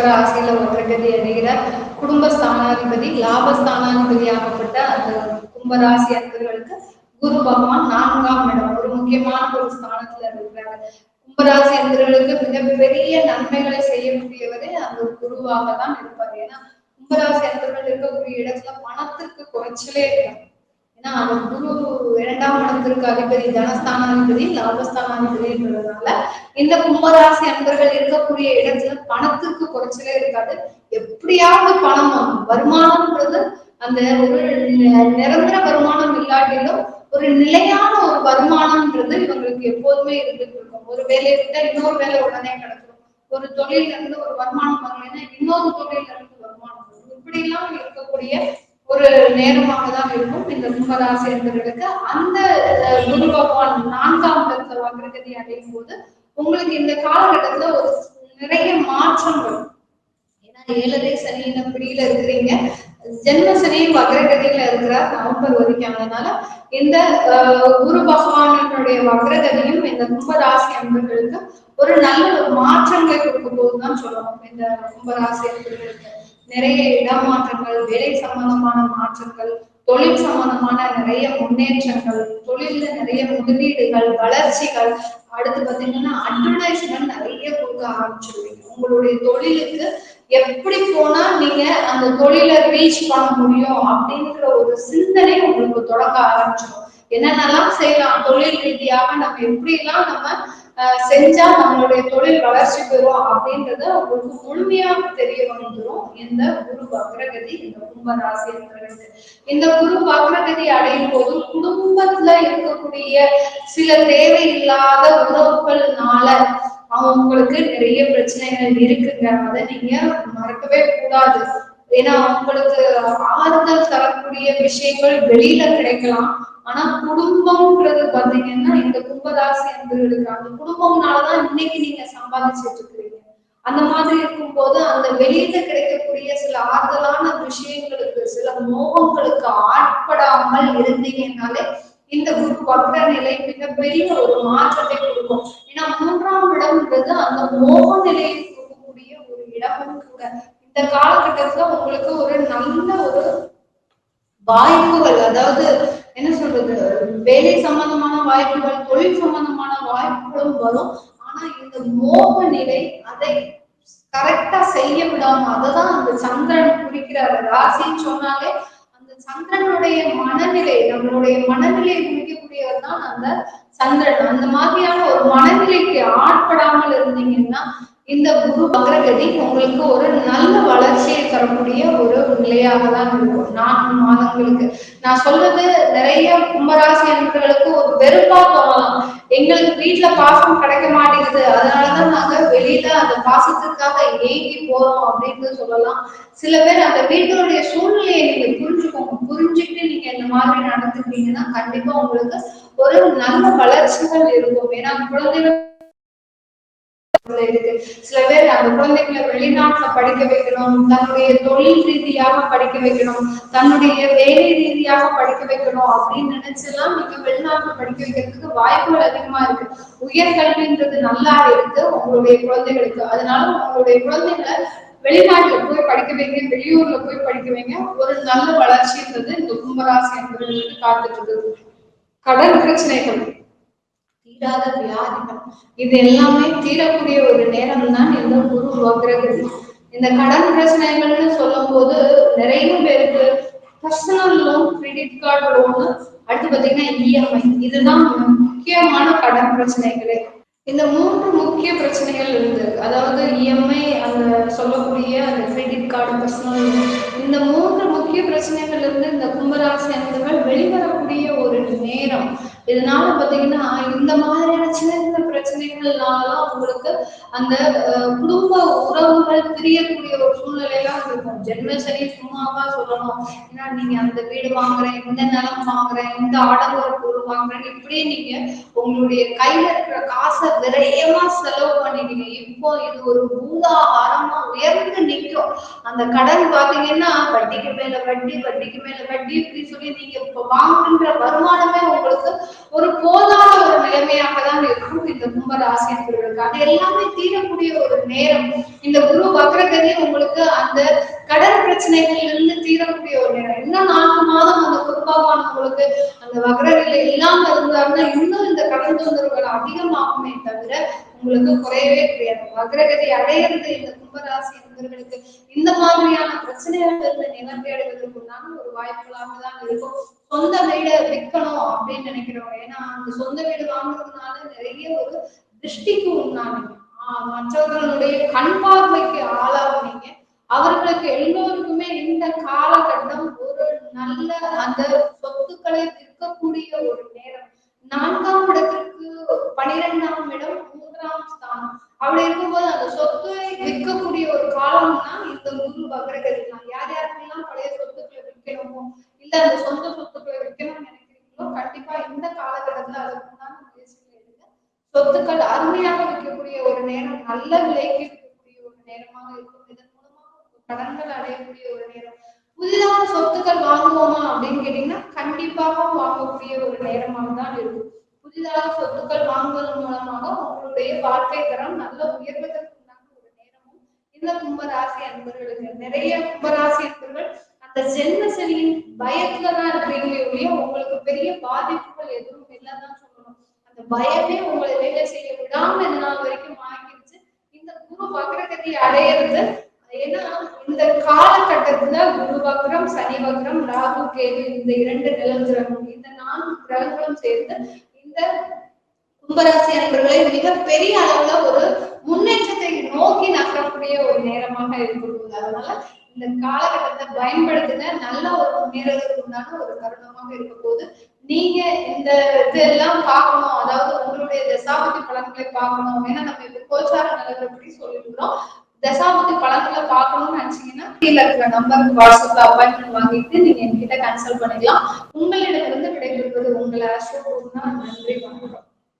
ரிஷபராசியில வக்ரகதி அடைகிற குடும்பஸ்தானாதிபதி லாபஸ்தானாதிபதியாகப்பட்ட அந்த கும்பராசி அன்பர்களுக்கு குரு பகவான் நான்காம் இடம். ஒரு முக்கியமான ஒரு ஸ்தானத்துல இருக்கிறாங்க. கும்பராசி அன்பர்களுக்கு மிகப்பெரிய நன்மைகளை செய்யக்கூடியவரே அந்த குருவாக தான் இருப்பார். ஏன்னா கும்பராசி அன்பர்கள் இருக்கக்கூடிய இடத்துல பணத்திற்கு குறைச்சலே இருக்காங்க ஏன்னா அவர் குரு இரண்டாம் இடத்திற்கு அதிபதி தனஸ்தானாதிபதி லாபஸ்தானாதிபதின்றதுனால இந்த கும்பராசி அன்பர்கள் இருக்கக்கூடிய இடத்துல பணத்துக்கு குறைச்சலே இருக்காது. எப்படியாவது பணம் வருமானம்ன்றது அந்த ஒரு நிரந்தர வருமானம் இல்லாட்டிலும் ஒரு நிலையான ஒரு வருமானம்ன்றது இவங்களுக்கு எப்போதுமே இருந்துட்டு இருக்கும் ஒரு வேலையை விட்டா இன்னொரு வேலை உடனே கிடைச்சிடும் ஒரு தொழில இருந்து ஒரு வருமானம் வரலைன்னா இன்னொரு தொழில இருந்து வருமானம் வரும். இப்படி எல்லாம் இருக்கக்கூடிய ஒரு நேரமாக தான் இருக்கும். இந்த கும்பராசிரியர்களுக்கு அந்த குரு பகவான் நான்காம் இடத்துல வக்ரகதி அடையும் போது உங்களுக்கு இந்த காலகட்டத்துல ஒரு நிறைய மாற்றங்கள் ஏன்னா ஏழரை சனியின பிடியில இருக்கிறீங்க. ஜென்ம சனியும் வக்ரகதியில இருக்கிறார் நவம்பர் வரைக்கும் அதனால இந்த குரு பகவானுடைய வக்ரகதியும் இந்த கும்பராசி அன்பர்களுக்கு ஒரு நல்ல ஒரு மாற்றங்களை கொடுக்கும் போதுதான் சொல்லணும். இந்த கும்பராசி அன்பர்களுக்கு நிறைய இடமாற்றங்கள் வேலை சம்பந்தமான மாற்றங்கள் தொழில் சம்பந்தமான நிறைய முன்னேற்றங்கள் தொழில நிறைய முதலீடுகள் வளர்ச்சிகள். அடுத்து பாத்தீங்கன்னா அட்வர்டைஸ்மெண்ட் நிறைய கொடுக்க ஆரம்பிச்சிருவீங்க. உங்களுடைய தொழிலுக்கு எப்படி போனா நீங்க அந்த தொழிலை ரீச் பண்ண முடியும் அப்படிங்கிற ஒரு சிந்தனை உங்களுக்கு தொடங்க ஆரம்பிச்சிடும் என்னென்னலாம் செய்யலாம்? தொழில் ரீதியாக நம்ம எப்படி எல்லாம் நம்ம செஞ்சா நம்மளுடைய தொழில் வளர்ச்சி பெறும் அப்படின்றத உங்களுக்கு முழுமையாக தெரிய வந்துடும் இந்த குரு வக்ரகதி இந்த கும்பராசி இருக்கிறது இந்த குரு வக்ரகதி அடையும் போது குடும்பத்துல இருக்கக்கூடிய சில தேவையில்லாத உறவுகள்னால அவங்களுக்கு நிறைய பிரச்சனைகள் இருக்குங்க. அதை நீங்க மறக்கவே கூடாது. ஏன்னா அவங்களுக்கு ஆறுதல் தரக்கூடிய விஷயங்கள் வெளியில கிடைக்கலாம். ஆனா குடும்பம்ன்றது பாத்தீங்கன்னா இந்த கும்பராசி அன்பர்களுக்கு அந்த குடும்பம்னாலதான் இன்னைக்கு நீங்க சம்பாதிச்சிட்டு இருக்கிறீங்க அந்த மாதிரி இருக்கும்போது அந்த வெளியில கிடைக்கக்கூடிய சில ஆறுதலான விஷயங்களுக்கு சில மோகங்களுக்கு ஆட்படாமல் இருந்தீங்கன்னாலே இந்த குரு வக்ர நிலை மிகப்பெரிய ஒரு மாற்றத்தை கொடுக்கும். ஏன்னா மூன்றாம் இடம்ன்றது அந்த மோக நிலையை கொடுக்கக்கூடிய ஒரு இடமும் கூட. இந்த காலகட்டத்துல உங்களுக்கு ஒரு நல்ல ஒரு வாய்ப்புகள் அதாவது என்ன சொல்றது? வேலை சம்பந்தமான வாய்ப்புகள் தொழில் சம்பந்தமான வாய்ப்புகளும் வரும். ஆனா இந்த மோக நிலை அதை கரெக்டா செய்ய விடாம அததான் அந்த சந்திரன் குறிக்கிறாரு. ராசின்னு சொன்னாலே அந்த சந்திரனுடைய மனநிலை நம்மளுடைய மனநிலையை குறிக்கக்கூடியவர் தான் அந்த சந்திரன். அந்த மாதிரியான ஒரு மனநிலைக்கு ஆட்படாமல் இருந்தீங்கன்னா இந்த குரு அக்ரகதி உங்களுக்கு ஒரு நல்ல வளர்ச்சியை தரக்கூடிய ஒரு நிலையாக தான் இருக்கும். நான்கு மாதங்களுக்கு. நான் சொல்றது நிறைய கும்பராசி அன்பர்களுக்கு ஒரு வெறுப்பா தோணலாம் எங்களுக்கு வீட்டுல பாசம் கிடைக்க மாட்டேங்குது. அதனாலதான் நாங்க வெளியில அந்த பாசத்துக்காக ஏங்கி போறோம் அப்படின்னு சொல்லலாம். சில பேர் அந்த வீட்டுடைய சூழ்நிலையை நீங்க புரிஞ்சுக்கோங்க. புரிஞ்சுட்டு நீங்க இந்த மாதிரி நடந்துட்டீங்கன்னா கண்டிப்பா உங்களுக்கு ஒரு நல்ல வளர்ச்சிகள் இருக்கும். ஏன்னா குழந்தைகள் இருக்கு சில பேர் அந்த குழந்தைகளை வெளிநாட்டுல படிக்க வைக்கணும் தன்னுடைய தொழில் ரீதியாக படிக்க வைக்கணும் தன்னுடைய வேலை ரீதியாக படிக்க வைக்கணும் அப்படின்னு நினைச்செல்லாம் நீங்க வெளிநாட்டுல படிக்க வைக்கிறதுக்கு வாய்ப்புகள் அதிகமா இருக்கு. உயர்கல்வின்றது நல்லா இருக்கு உங்களுடைய குழந்தைகளுக்கு. அதனால உங்களுடைய குழந்தைகளை வெளிநாட்டுல போய் படிக்க வைங்க வெளியூர்ல போய் படிக்க வைங்க. ஒரு நல்ல வளர்ச்சின்றது இந்த கும்பராசி என்பவர்களுக்கு காத்துட்டு இருக்கு கடன் பிரச்சனைகள். தீராத வியாதிகள். இது எல்லாமே தீரக்கூடிய ஒரு நேரம் தான் இந்த குரு வக்ரகதி இந்த கடன் பிரச்சனைகள்னு சொல்லும் போது நிறைய பேருக்கு personal loan credit card loan அடுத்து பாத்தீங்கன்னா இஎம்ஐ இதுதான் முக்கியமான கடன் பிரச்சனைகளே. இந்த மூன்று முக்கிய பிரச்சனைகள் இருந்து அதாவது இஎம்ஐ அந்த சொல்லக்கூடிய அந்த கிரெடிட் கார்டு பர்சனல் இந்த மூன்று முக்கிய பிரச்சனைகள் இருந்து இந்த கும்பராசி அந்தவர்கள் இதனால பாத்தீங்கன்னா இந்த மாதிரியான சின்ன சின்ன பிரச்சனைகள்னாலதான் உங்களுக்கு அந்த குடும்ப உறவுகள் பிரியக்கூடிய ஒரு சூழ்நிலையெல்லாம் இருக்கும். ஜென்ம சரி சும்மாவா சொல்லணும். ஏன்னா நீங்க அந்த வீடு வாங்குறேன் இந்த நிலம் வாங்குறேன் இந்த ஆடம்பர பொருள் வாங்குறேன் இப்படியே நீங்க உங்களுடைய கையில இருக்கிற காசை விரையமா செலவு பண்ணிட்டீங்க. இப்போ இது ஒரு பூதாகாரமா உயர்ந்து நிற்கும். அந்த கடன் பாத்தீங்கன்னா வட்டிக்கு மேல வட்டி வட்டிக்கு மேல வட்டி இப்படி சொல்லி நீங்க இப்ப வாங்குகின்ற வருமானமே உங்களுக்கு ஒரு போதாத ஒரு நிலைமையாக தான் இருக்கும். இந்த கும்ப என்பவர்களுக்கு அது எல்லாமே தீரக்கூடிய ஒரு நேரம். இந்த குரு வக்ரகதி உங்களுக்கு அந்த கடன் பிரச்சனைகள்ல இருந்து தீரக்கூடிய ஒரு நேரம். இன்னும் நான்கு அப்பாவானவங்களுக்கு அந்த குரு இல்லாம இருந்தாருன்னா இன்னும் இந்த கடன் தொந்தரவுகள் அதிகமாகுமே தவிர உங்களுக்கு குறையவே கிடையாது. வக்ரகதி அடையிறது இந்த கும்பராசி என்பவர்களுக்கு இந்த மாதிரியான பிரச்சனைகள் இருந்து நிவர்த்தி அடைவதற்குண்டான ஒரு வாய்ப்புகளாக தான் இருக்கும். சொந்த வீடு விற்கணும் அப்படின்னு நினைக்கிறவங்க ஏன்னா அந்த சொந்த வீடு வாங்குறதுனால நிறைய ஒரு திருஷ்டிக்கு உண்டானீங்க. ஆஹ் மற்றவர்களுடைய கண் பார்வைக்கு ஆளாகுனீங்க அவர்களுக்கு எல்லோருக்குமே இந்த காலகட்டம் ஒரு நல்ல அந்த சொத்துக்களை விற்கக்கூடிய ஒரு நேரம். நான்காம் இடத்திற்கு பனிரெண்டாம் இடம் மூன்றாம் ஸ்தானம். அப்படி இருக்கும்போது அந்த சொத்தை விற்கக்கூடிய ஒரு காலம்னா இந்த குரு வக்ரகதி தான். யார் யாருக்கெல்லாம் பழைய சொத்துக்களை விற்கணுமோ இல்ல அந்த சொந்த சொத்துக்களை விற்கணும்னு நினைக்கிறீங்களோ கண்டிப்பா இந்த காலகட்டத்துல அதற்குண்டான முயற்சிகள் எடுங்க. சொத்துக்கள் அருமையாக விற்கக்கூடிய ஒரு நேரம் நல்ல விலைக்கு விற்கக்கூடிய ஒரு நேரமாக இருக்கும். இதன் கடன்கள் அடையக்கூடிய ஒரு நேரம். புதிதான சொத்துக்கள் வாங்குவோமா அப்படின்னு கேட்டீங்கன்னா கண்டிப்பாக வாங்கக்கூடிய ஒரு நேரமாக தான் இருக்கும். புதிதாக சொத்துக்கள் வாங்குவதன் மூலமாக உங்களுடைய வாழ்க்கை தரம் நல்ல உயர்வதற்குண்டான ஒரு நேரமும் இந்த கும்பராசி அன்பர்களுக்கு. நிறைய கும்பராசி அன்பர்கள் அந்த ஜென்ம சனியின் பயத்துலதான் இருக்கிறீங்களே ஒழிய உங்களுக்கு பெரிய பாதிப்புகள் எதுவும் இல்லைன்னு சொல்லணும். அந்த பயமே உங்களை வேலை செய்ய விடாம இந்த நாள் வரைக்கும் ஆகிருச்சு இந்த குரு வக்ரகதி அடையிறது. ஏன்னா இந்த காலகட்டத்துல குரு வக்ரம் சனி வக்ரம் ராகு கேது இந்த இரண்டு நிலங்கிரகம் இந்த நான்கு கிரகங்களும் சேர்ந்து இந்த கும்பராசி அன்பர்களை மிகப்பெரிய அளவுல ஒரு முன்னேற்றத்தை நோக்கி நகரக்கூடிய ஒரு நேரமாக இருக்கிறது அதனால இந்த காலகட்டத்தை பயன்படுத்துங்க நல்ல ஒரு முன்னேறதுக்கு உண்டான ஒரு தருணமாக இருக்க போது நீங்க இந்த இதெல்லாம் பார்க்கணும். அதாவது உங்களுடைய தசாபதி பலன்களை பார்க்கணும் ஏன்னா நம்ம இந்த கோச்சார நிலவரப்படி சொல்லிருக்கிறோம். தசாபதி பழங்களை பார்க்கணும்னு நினைச்சீங்கன்னா கீழே இருக்கிற நம்பருக்கு வாட்ஸ்அப்ல அப்பாயின்மெண்ட் வாங்கிட்டு நீங்க என்கிட்ட கன்சல்ட் பண்ணிக்கலாம். உங்களிடமிருந்து விடைபெறுவது உங்களை அசோக் நன்றி வணக்கம்